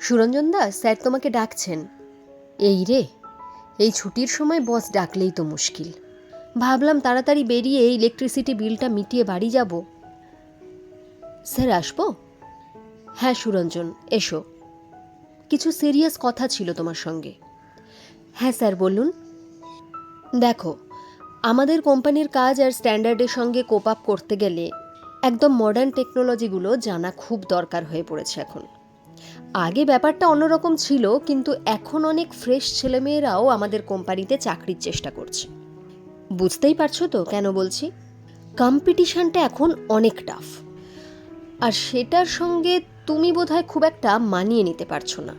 সুরঞ্জন দা, sir তোমাকে ডাকছেন। এই রে, এই ছুটির সময় বস ডাকলেই তো মুশকিল। ভাবলাম তাড়াতাড়ি বেরিয়ে ইলেকট্রিসিটি বিলটা মিটিয়ে বাড়ি যাব। স্যার, আসব? হ্যাঁ সুরঞ্জন, এসো। কিছু সিরিয়াস কথা ছিল তোমার সঙ্গে। হ্যাঁ স্যার, বলুন। দেখো, আমাদের কোম্পানির কাজ আর স্ট্যান্ডার্ডের সঙ্গে কোপ আপ করতে গেলে একদম মডার্ন টেকনোলজিগুলো জানা খুব দরকার হয়ে পড়েছে এখন। আগে ব্যাপারটা অন্যরকম ছিল, কিন্তু এখন অনেক ফ্রেশ ছেলেমেয়েরাও আমাদের কোম্পানিতে চাকরির চেষ্টা করছে। বুঝতেই পারছ তো কেন বলছি? কম্পিটিশনটা এখন অনেক টাফ আর সেটার সঙ্গে তুমি বোধহয় খুব একটা মানিয়ে নিতে পারছ না।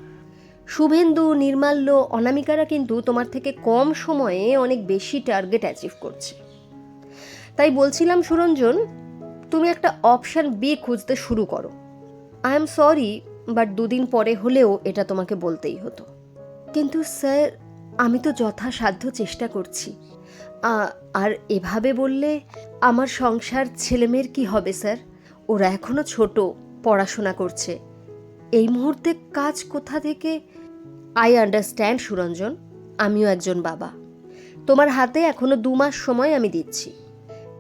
শুভেন্দু, নির্মাল্য, অনামিকারা কিন্তু তোমার থেকে কম সময়ে অনেক বেশি টার্গেট অ্যাচিভ করছে। তাই বলছিলাম, সুরঞ্জন, তুমি একটা অপশান বি খুঁজতে শুরু করো। আই এম সরি বাট দুদিন পরে হলেও এটা তোমাকে বলতেই হতো। কিন্তু স্যার, আমি তো যথাসাধ্য চেষ্টা করছি। আর এভাবে বললে আমার সংসার ছেলেমেয়ের কি হবে স্যার? ওরা এখনও ছোট, পড়াশোনা করছে। এই মুহূর্তে কাজ কোথা থেকে? আই আন্ডারস্ট্যান্ড সুরঞ্জন, আমিও একজন বাবা। তোমার হাতে এখনও দু মাস সময় আমি দিচ্ছি।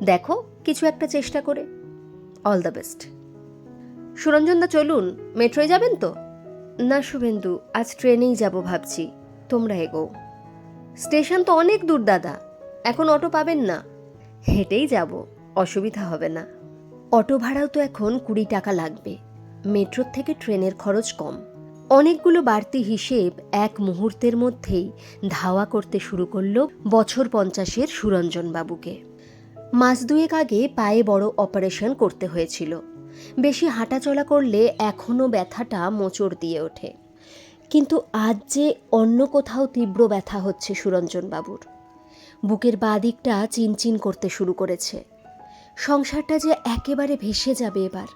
দেখো, কিছু একটা চেষ্টা করে। অল দ্য বেস্ট সুরঞ্জনদা চলুন, মেট্রোয় যাবেন তো? না শুভেন্দু, আজ ট্রেনেই যাব ভাবছি, তোমরা এগো। স্টেশন তো অনেক দূর, দাদা, এখন অটো পাবেন না। হেঁটেই যাব, অসুবিধা হবে না। অটো ভাড়াও তো এখন কুড়ি টাকা লাগবে, মেট্রোর থেকে ট্রেনের খরচ কম। অনেকগুলো বাড়তি হিসেব এক মুহূর্তের মধ্যেই ধাওয়া করতে শুরু করল বছর পঞ্চাশের সুরঞ্জনবাবুকে। মাস দুয়েক আগে পায়ে বড় অপারেশন করতে হয়েছিল। বেশি হাঁটাচলা করলে এখনও ব্যথাটা মোচড় দিয়ে ওঠে। কিন্তু আজ যে অন্য কোথাও তীব্র ব্যথা হচ্ছে সুরঞ্জনবাবুর। বুকের বাঁ দিকটা চিনচিন করতে শুরু করেছে। সংসারটা যে একেবারে ভেসে যাবে এবার।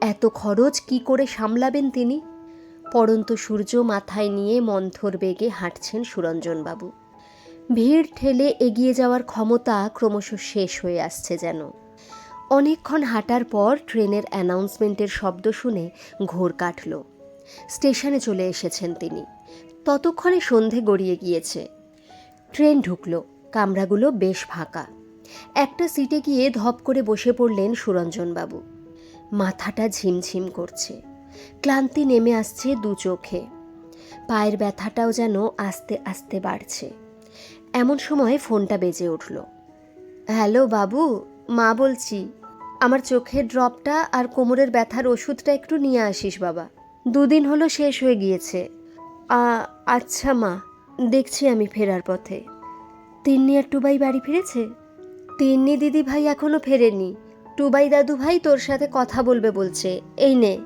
এত খরচ কি করে সামলাবেন তিনি? পড়ন্ত সূর্য মাথায় নিয়ে মন্থর বেগে হাঁটছেন সুরঞ্জনবাবু। ভিড় ঠেলে এগিয়ে যাওয়ার ক্ষমতা ক্রমশ শেষ হয়ে আসছে যেন। অনেকক্ষণ হাঁটার পর ট্রেনের অ্যানাউন্সমেন্টের শব্দ শুনে ঘোর কাটল। স্টেশনে চলে এসেছেন তিনি। ততক্ষণে সন্ধে গড়িয়ে গিয়েছে। ট্রেন ঢুকলো। কামরাগুলো বেশ ফাঁকা। একটা সিটে গিয়ে ধপ করে বসে পড়লেন সুরঞ্জনবাবু। মাথাটা ঝিমঝিম করছে। ক্লান্তি নেমে আসছে দু চোখে। পায়ের ব্যথাটাও যেন আস্তে আস্তে বাড়ছে। এমন সময় ফোনটা বেজে উঠল। হ্যালো বাবু, মা বলছি আমার চোখের ড্রপটা আর কোমরের ব্যথার ওষুধটা একটু নিয়ে আসিস, বাবা। দুদিন হলো শেষ হয়ে গিয়েছে। আচ্ছা মা। দেখছি আমি ফেরার পথে। তিন্নি আর টুবাই বাড়ি ফিরেছে? তিন্নি দিদি ভাই এখনও ফেরেনি। টুবাই দাদু ভাই তোর সাথে কথা বলবে বলছে। এই নে।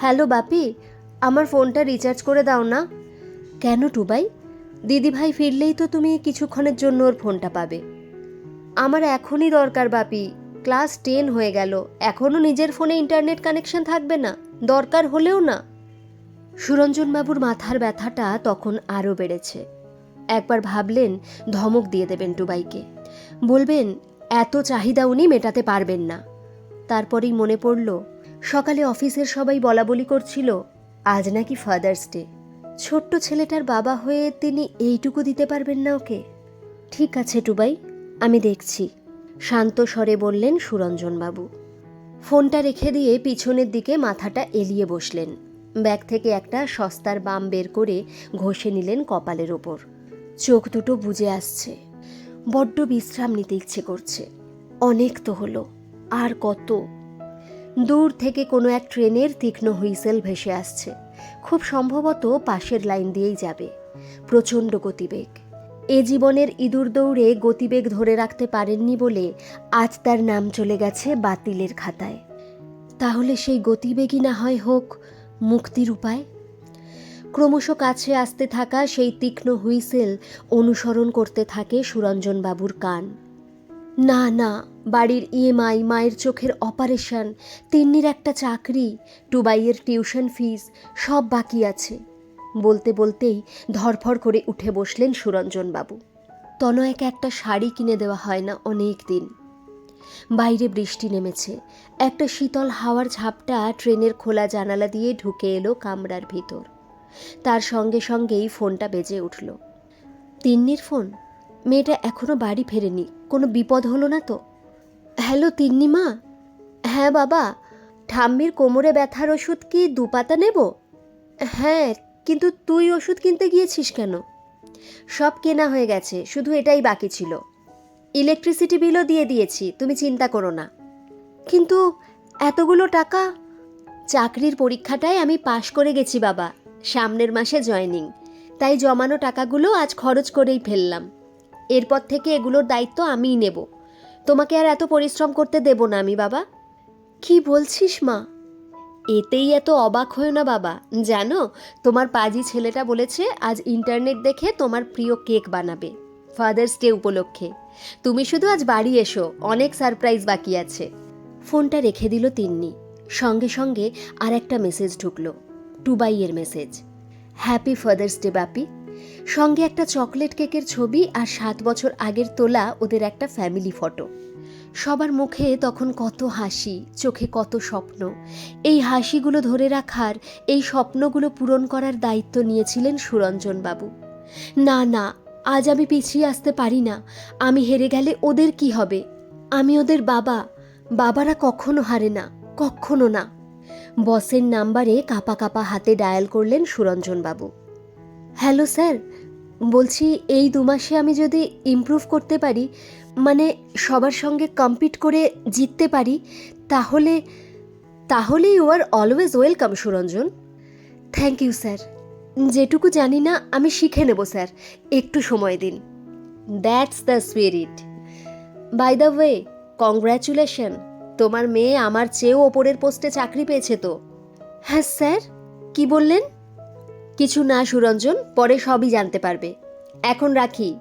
হ্যালো, বাপি। আমার ফোনটা রিচার্জ করে দাও না। কেন টুবাই? দিদি ভাই ফিরলেই তো তুমি কিছুক্ষণের জন্য ওর ফোনটা পাবে। আমার এখনই দরকার, বাপি। ক্লাস টেন হয়ে গেল। এখনও নিজের ফোনে ইন্টারনেট কানেকশন থাকবে না। দরকার হলেও না। সুরঞ্জনবাবুর মাথার ব্যথাটা তখন আরও বেড়েছে। একবার ভাবলেন, ধমক দিয়ে দেবেন টুবাইকে। বলবেন, এত চাহিদা উনি মেটাতে পারবেন না। তারপরেই মনে পড়ল, সকালে অফিসের সবাই বলা বলি করছিল, আজ নাকি ফাদার্স ডে। ছোট্ট ছেলেটার বাবা হয়ে তিনি এইটুকু দিতে পারবেন না ওকে? ঠিক আছে টুবাই, আমি দেখছি। শান্ত স্বরে বললেন সুরঞ্জনবাবু। ফোনটা রেখে দিয়ে পিছনের দিকে মাথাটা এলিয়ে বসলেন। ব্যাগ থেকে একটা সস্তার বাম বের করে ঘষে নিলেন কপালের ওপর। চোখ দুটো বুজে আসছে। বড্ড বিশ্রাম নিতে ইচ্ছে করছে। অনেক তো হলো। আর কত? দূর থেকে কোনো এক ট্রেনের তীক্ষ্ণ হুইসেল ভেসে আসছে। খুব সম্ভবত পাশের লাইন দিয়েই যাবে। প্রচণ্ড গতিবেগ। এ জীবনের ইঁদুর দৌড়ে গতিবেগ ধরে রাখতে পারেননি বলে আজ তার নাম চলে গেছে বাতিলের খাতায়। তাহলে সেই গতিবেগই না হয় হোক মুক্তির উপায়? ক্রমশ কাছে আসতে থাকা সেই তীক্ষ্ণ হুইসেল অনুসরণ করতে থাকে সুরঞ্জনবাবুর কান। না না, বাড়ির ইএমআই, মায়ের চোখের অপারেশন, তিন্নির একটা চাকরি, টুবাইয়ের টিউশন ফিস সব বাকি আছে। বলতে বলতেই ধরফর করে উঠে বসলেন সুরঞ্জনবাবু। তনয়কে একটা শাড়ি কিনে দেওয়া হয় না অনেক দিন। বাইরে বৃষ্টি নেমেছে। একটা শীতল হাওয়ার ঝাপটা ট্রেনের খোলা জানালা দিয়ে ঢুকে এলো কামরার ভিতর। তার সঙ্গে সঙ্গেই ফোনটা বেজে উঠল। তিন্নির ফোন? মেয়েটা এখনও বাড়ি ফেরেনি। কোনো বিপদ হলো না তো? হ্যালো, তিন্নি মা? হ্যাঁ বাবা। ঠাম্মির কোমরে ব্যথার ওষুধ কি দুপাতা নেব? হ্যাঁ কিন্তু তুই ওষুধ কিনতে গিয়েছিস কেন? সব কেনা হয়ে গেছে, শুধু এটাই বাকি ছিল। ইলেকট্রিসিটি বিলও দিয়ে দিয়েছি, তুমি চিন্তা করো না। কিন্তু এতগুলো টাকা? চাকরির পরীক্ষাটায় আমি পাশ করে গেছি বাবা, সামনের মাসে জয়েনিং। তাই জমানো টাকাগুলো আজ খরচ করেই ফেললাম। এরপর থেকে এগুলোর দায়িত্ব আমিই নেব। তোমাকে আর এত পরিশ্রম করতে দেব না আমি বাবা। কি বলছিস মা? এতেই এত অবাক হয়েও না বাবা। জানো, তোমার পাজি ছেলেটা বলেছে, আজ ইন্টারনেট দেখে তোমার প্রিয় কেক বানাবে ফাদার্স ডে উপলক্ষে। তুমি শুধু আজ বাড়ি এসো, অনেক সারপ্রাইজ বাকি আছে। ফোনটা রেখে দিল তিন্নি। সঙ্গে সঙ্গে আর একটা মেসেজ ঢুকলো, টুবাইয়ের message happy father's day Bapi. সঙ্গে একটা চকলেট কেকের ছবি আর সাত বছর আগের তোলা ওদের একটা ফ্যামিলি ফটো সবার মুখে তখন কত হাসি, চোখে কত স্বপ্ন। এই হাসিগুলো ধরে রাখার, এই স্বপ্নগুলো পূরণ করার দায়িত্ব নিয়েছিলেন সুরঞ্জন বাবু না না, আজ আমি পিছিয়ে আসতে পারি না। আমি হেরে গেলে ওদের কি হবে? আমি ওদের বাবা। বাবারা কখনো হারে না, কখনো না। বসের নাম্বারে কাপা কাপা হাতে ডায়াল করলেন সুরঞ্জনবাবু। হ্যালো স্যার বলছি, এই দু মাসে আমি যদি ইমপ্রুভ করতে পারি মানে সবার সঙ্গে কম্পিট করে জিততে পারি, তাহলে তাহলে you are always welcome Suranjan. Thank you sir যেটুকু জানি না, আমি শিখে নেব স্যার একটু সময় দিন। That's the spirit by the way congratulation তোমার মেয়ে আমার চেয়েও ওপরের পোস্টে চাকরি পেয়েছে তো। হ্যাঁ স্যার কি বললেন? কিছু না সুরঞ্জন পরে সবই জানতে পারবে। এখন রাখি।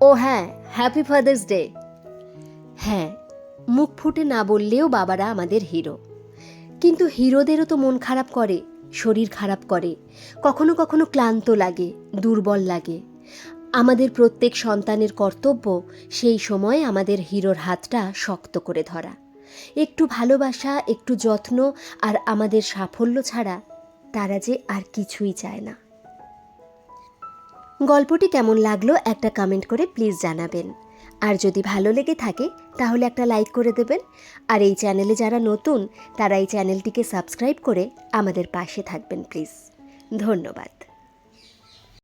ও হ্যাঁ হ্যাপি ফাদার্স ডে হ্যাঁ মুখ ফুটে না বললেও বাবারা আমাদের হিরো। কিন্তু হিরোদেরও তো মন খারাপ করে, শরীর খারাপ করে। কখনো কখনো ক্লান্ত লাগে, দুর্বল লাগে। আমাদের প্রত্যেক সন্তানের কর্তব্য সেই সময় আমাদের হিরোর হাতটা শক্ত করে ধরা। একটু ভালোবাসা, একটু যত্ন আর আমাদের সাফল্য ছাড়া তারা যে আর কিছুই চায় না। গল্পটি কেমন লাগল একটা কমেন্ট করে প্লিজ জানাবেন। আর যদি ভালো লেগে থাকে, তাহলে একটা লাইক করে দেবেন। আর এই চ্যানেলে যারা নতুন, তারা এই চ্যানেলটিকে সাবস্ক্রাইব করে আমাদের পাশে থাকবেন প্লিজ ধন্যবাদ।